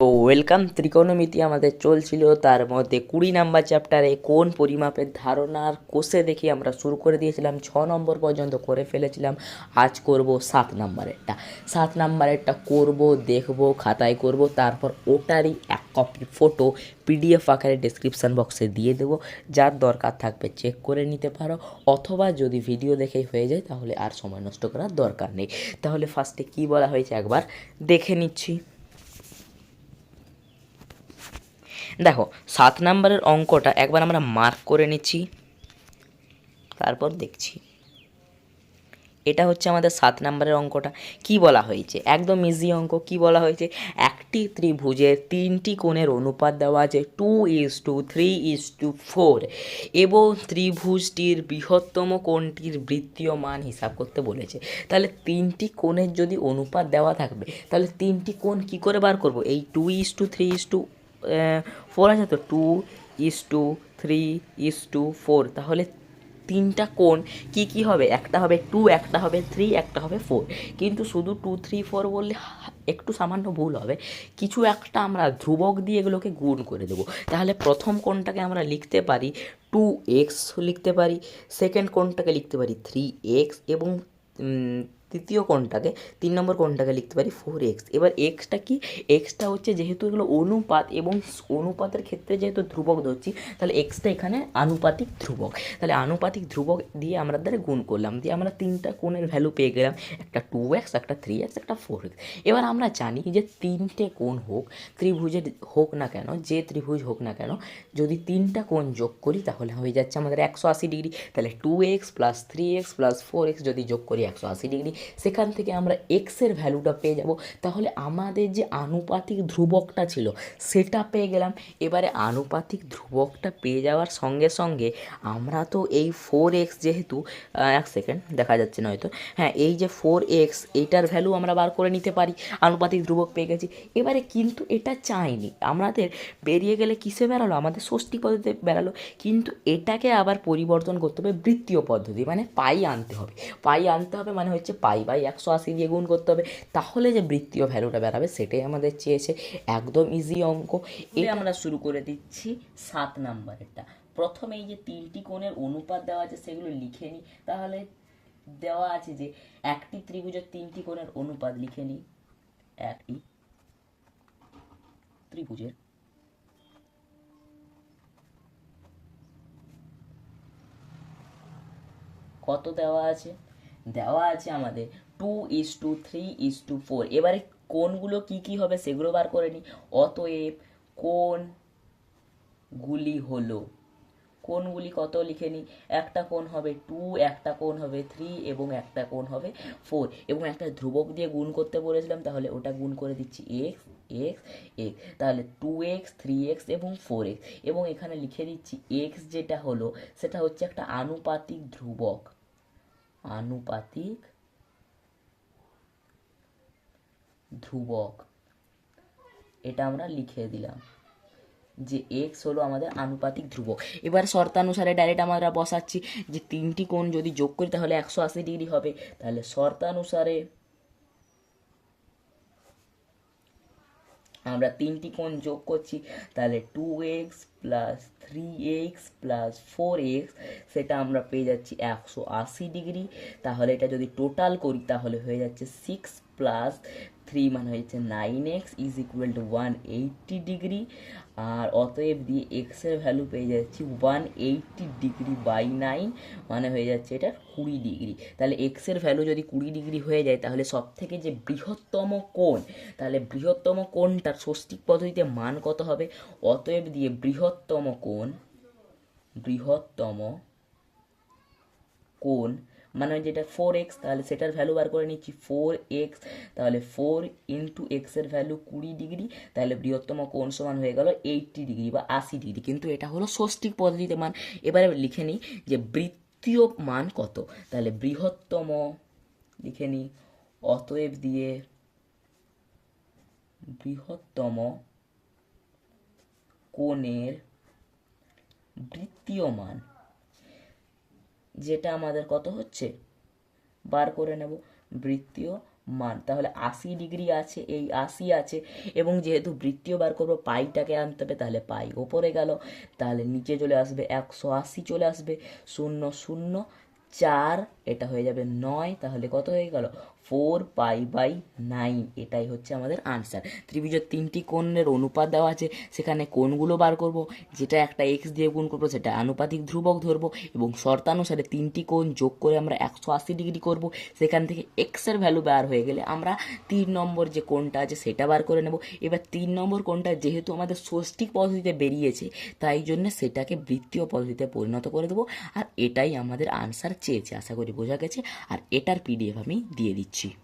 তো ওয়েলকাম ত্রিকোণমিতি আমাদের চলছিল। তার মধ্যে কুড়ি নাম্বার চ্যাপ্টারে কোন পরিমাপের ধারণার কোষে দেখে আমরা শুরু করে দিয়েছিলাম। ছ নম্বর পর্যন্ত করে ফেলেছিলাম। আজ করব সাত নাম্বারেরটা সাত নাম্বারেরটা করব, দেখব, খাতায় করব, তারপর ওটারই এক কপি ফটো পিডিএফ আকারে ডিসক্রিপশান বক্সে দিয়ে দেবো। যার দরকার থাকবে চেক করে নিতে পারো। অথবা যদি ভিডিও দেখেই হয়ে যায়, তাহলে আর সময় নষ্ট করার দরকার নেই। তাহলে ফার্স্টে কী বলা হয়েছে একবার? দেখে নিচ্ছি। দেখো, সাত নাম্বারের অঙ্কটা একবার আমরা মার্ক করে নিচ্ছি। তারপর দেখছি। এটা হচ্ছে আমাদের সাত নাম্বারের অঙ্কটা। কি বলা হয়েছে? একদম ইজি অঙ্ক। কি বলা হয়েছে? একটি ত্রিভুজের তিনটি কোণের অনুপাত দেওয়া আছে two is to three is to four এবং ত্রিভুজটির বৃহত্তম কোণটির বৃত্তীয় মান হিসাব করতে বলেছে। তাহলে তিনটি কোণের যদি অনুপাত দেওয়া থাকবে, তাহলে তিনটি কোণ কি করে বার করব? এই two is to three is to four আছে তো two is to three is to four তাহলে তিনটা কোণ কি কি হবে? একটা হবে টু একটা হবে থ্রি একটা হবে ফোর কিন্তু শুধু টু থ্রি ফোর বললে একটু সামান্য ভুল হবে। কিছু একটা আমরা ধ্রুবক দিয়ে এগুলোকে গুণ করে দেবো। তাহলে প্রথম কোণটাকে আমরা লিখতে পারি টু এক্স লিখতে পারি। সেকেন্ড কোণটাকে লিখতে পারি থ্রি এক্স এবং তৃতীয় কোণটাকে, তিন নম্বর কোণটাকে লিখতে পারি ফোর এক্স এবার এক্সটা কি? এক্সটা হচ্ছে যেহেতু এগুলো অনুপাত এবং অনুপাতের ক্ষেত্রে যেহেতু ধ্রুবক ধরছি, তাহলে এক্সটা এখানে আনুপাতিক ধ্রুবক। তাহলে আনুপাতিক ধ্রুবক দিয়ে আমরা দ্বারা গুণ করলাম। দিয়ে আমরা তিনটা কোণের ভ্যালু পেয়ে গেলাম, একটা টু এক্স একটা থ্রি এক্স একটা ফোর এক্স এবার আমরা জানি যে তিনটে কোণ হোক, ত্রিভুজের হোক না কেন, যে ত্রিভুজ হোক না কেন, যদি তিনটা কোণ যোগ করি তাহলে হয়ে যাচ্ছে আমাদের একশো আশি ডিগ্রি তাহলে two x plus three x plus four x যদি যোগ করি একশো আশি ডিগ্রি সেখান থেকে আমরা এক্সের ভ্যালুটা পেয়ে যাব। তাহলে আমাদের যে আনুপাতিক ধ্রুবকটা ছিল, সেটা পেয়ে গেলাম। এবারে আনুপাতিক ধ্রুবকটা পেয়ে যাওয়ার সঙ্গে সঙ্গে আমরা তো এই ফোর এক্স যেহেতু এক সেকেন্ড দেখা যাচ্ছে না হয়তো। হ্যাঁ এই যে ফোর এক্স এইটার ভ্যালু আমরা বার করে নিতে পারি। আনুপাতিক ধ্রুবক পেয়ে গেছি। এবারে কিন্তু এটা চাইনি। আমাদের বেরিয়ে গেলে কিসে বেরালো? আমাদের ষষ্ঠী পদ্ধতিতে বেরালো। কিন্তু এটাকে আবার পরিবর্তন করতে হবে বৃত্তীয় পদ্ধতি মানে পাই আনতে হবে। পাই আনতে হবে মানে হচ্ছে পাই বাই একশো আশি দিয়ে গুণ করতে হবে তাহলে যে বৃত্তীয় ভ্যালুটা বেরাবে সেটাই আমাদের চেয়েছে। একদম ইজি অঙ্ক। এটা আমরা শুরু করে দিচ্ছি সাত নাম্বারেরটা। প্রথমে এই যে তিনটি কোণের অনুপাত দেওয়া আছে সেগুলো লিখে নিই। তাহলে দেওয়া আছে যে একটি ত্রিভুজের তিনটি কোণের অনুপাত লিখে নিই। একটি ত্রিভুজের কত দেওয়া আছে? দেওয়া আছে আমাদের। Two is to three is to four. এবারে কোনগুলো কি কি হবে সেগুলো বার করে নিই। অতএব কোন গুলি হলো? কোনগুলি কত লিখে নিই? একটা কোণ হবে টু, একটা কোণ হবে থ্রি এবং একটা কোণ হবে ফোর। এবং একটা ধ্রুবক দিয়ে গুণ করতে বলেছিলাম, তাহলে ওটা গুণ করে দিচ্ছি এক্স এক্স এক্স। তাহলে টু এক্স, থ্রি এক্স এবং ফোর এক্স। এবং এখানে লিখে দিচ্ছি এক্স যেটা হলো, সেটা হচ্ছে একটা আনুপাতিক ধ্রুবক। আনুপাতিক ধ্রুবক। এটা আমরা লিখে দিলাম যে এক্স হলো আমাদের আনুপাতিক ধ্রুবক। এবার শর্তানুসারে ডাইরেক্ট আমরা বসাচ্ছি যে তিনটি কোণ যদি যোগ করি তাহলে একশো আশি ডিগ্রি হবে। তাহলে শর্তানুসারে আমরা তিনটি কোণ যোগ করছি, তাহলে two x plus three x plus four x সেটা আমরা পেয়ে যাচ্ছি একশো আশি ডিগ্রি। তাহলে এটা যদি টোটাল করি, তাহলে হয়ে যাচ্ছে সিক্স প্লাস থ্রি মানে যাচ্ছে nine x is equal to one eighty degree আর অতএব দিয়ে এক্সের ভ্যালু পেয়ে যাচ্ছি one eighty degree by nine মানে হয়ে যাচ্ছে এটা কুড়ি ডিগ্রি তাহলে এক্সের ভ্যালু যদি কুড়ি ডিগ্রি হয়ে যায়, তাহলে সব থেকে যে বৃহত্তম কোণ, তাহলে বৃহত্তম কোণটার ষষ্ঠিক পদ্ধতিতে মান কত হবে? অতএব দিয়ে বৃহত্তম কোণ বৃহত্তম কোণ মানে যেটা ফোর এক্স তাহলে সেটার ভ্যালু বার করে নিচ্ছি ফোর এক্স তাহলে ফোর ইন্টু এক্সের ভ্যালু কুড়ি ডিগ্রি তাহলে বৃহত্তম কোণ সমান হয়ে গেল এইটটি ডিগ্রি বা আশি ডিগ্রি কিন্তু এটা হলো ষষ্ঠিক পদ্ধতিতে মান। এবারে লিখে নিই যে বৃত্তীয় মান কত? তাহলে বৃহত্তম লিখে নিই, অতএব দিয়ে বৃহত্তম কোণের বৃত্তীয় মান যেটা আমাদের কত হচ্ছে? বার করে নেব। বৃত্তীয় মান। তাহলে আশি ডিগ্রি আছে, এই আশি আছে। এবং যেহেতু বৃত্তীয় বার করব, পাইটাকে আনতে হবে, তাহলে পাই ওপরে গেল। তাহলে নিচে চলে আসবে একশো আশি চলে আসবে। শূন্য শূন্য, চার, এটা হয়ে যাবে নয়। তাহলে কত হয়ে গেল? ফোর পাই বাই নাইন, এটাই হচ্ছে আমাদের আনসার। ত্রিভুজের তিনটি কোণের অনুপাত দেওয়া আছে, সেখানে কোণগুলো বার করব, যেটা একটা এক্স দিয়ে গুণ করব, সেটা আনুপাতিক ধ্রুবক ধরবো, এবং শর্তানুসারে তিনটি কোণ যোগ করে আমরা একশো আশি ডিগ্রি করব, সেখান থেকে এক্সের ভ্যালু বার হয়ে গেলে আমরা তিন নম্বর যে কোণটা আছে, সেটা বার করে নেব। এবার তিন নম্বর কোণটা যেহেতু আমাদের ষষ্ঠিক পদ্ধতিতে বেরিয়েছে, তাই জন্য সেটাকে বৃত্তীয় পদ্ধতিতে পরিণত করে দেবো, আর এটাই আমাদের আনসার চেয়েছে, আশা করি বোঝা গেছে, আর এটার পিডিএফ আমি দিয়ে দিচ্ছি। sí